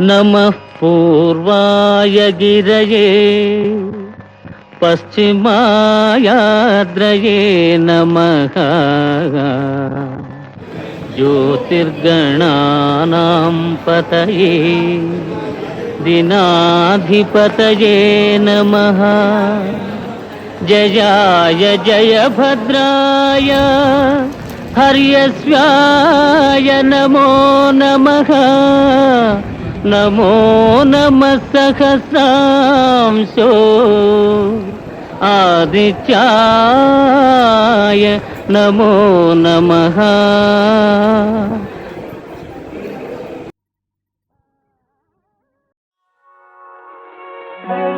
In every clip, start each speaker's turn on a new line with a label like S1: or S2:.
S1: నమ పూర్వాయ గిరయే పశ్చిమాయాద్రయే నమ జ్యోతిర్గణానాం పతయే దినాధిపతయే నమ జయాయ జయభద్రాయ హర్యస్వాయ నమో నమ నమో నమ సహస్రాంశో ఆదిత్యాయ నమో నమ Thank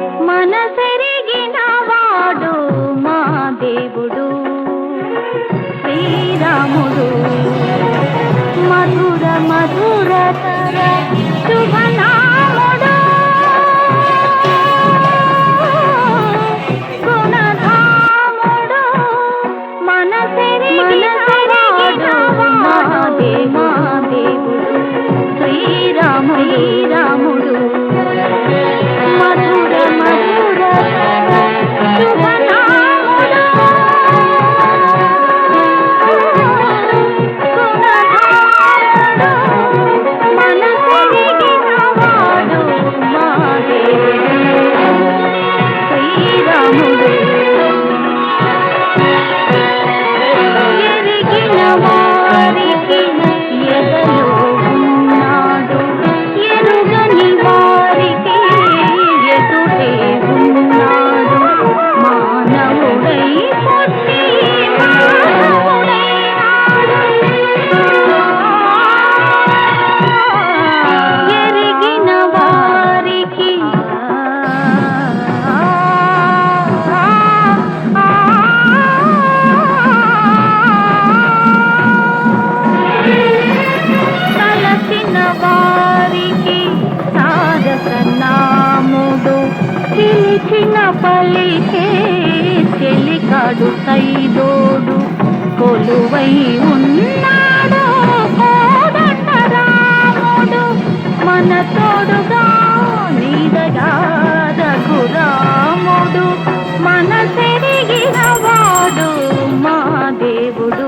S2: కోరిన పలికే చెలికాడు సైదోడు కొలువై ఉన్నాడు మన తోడుగా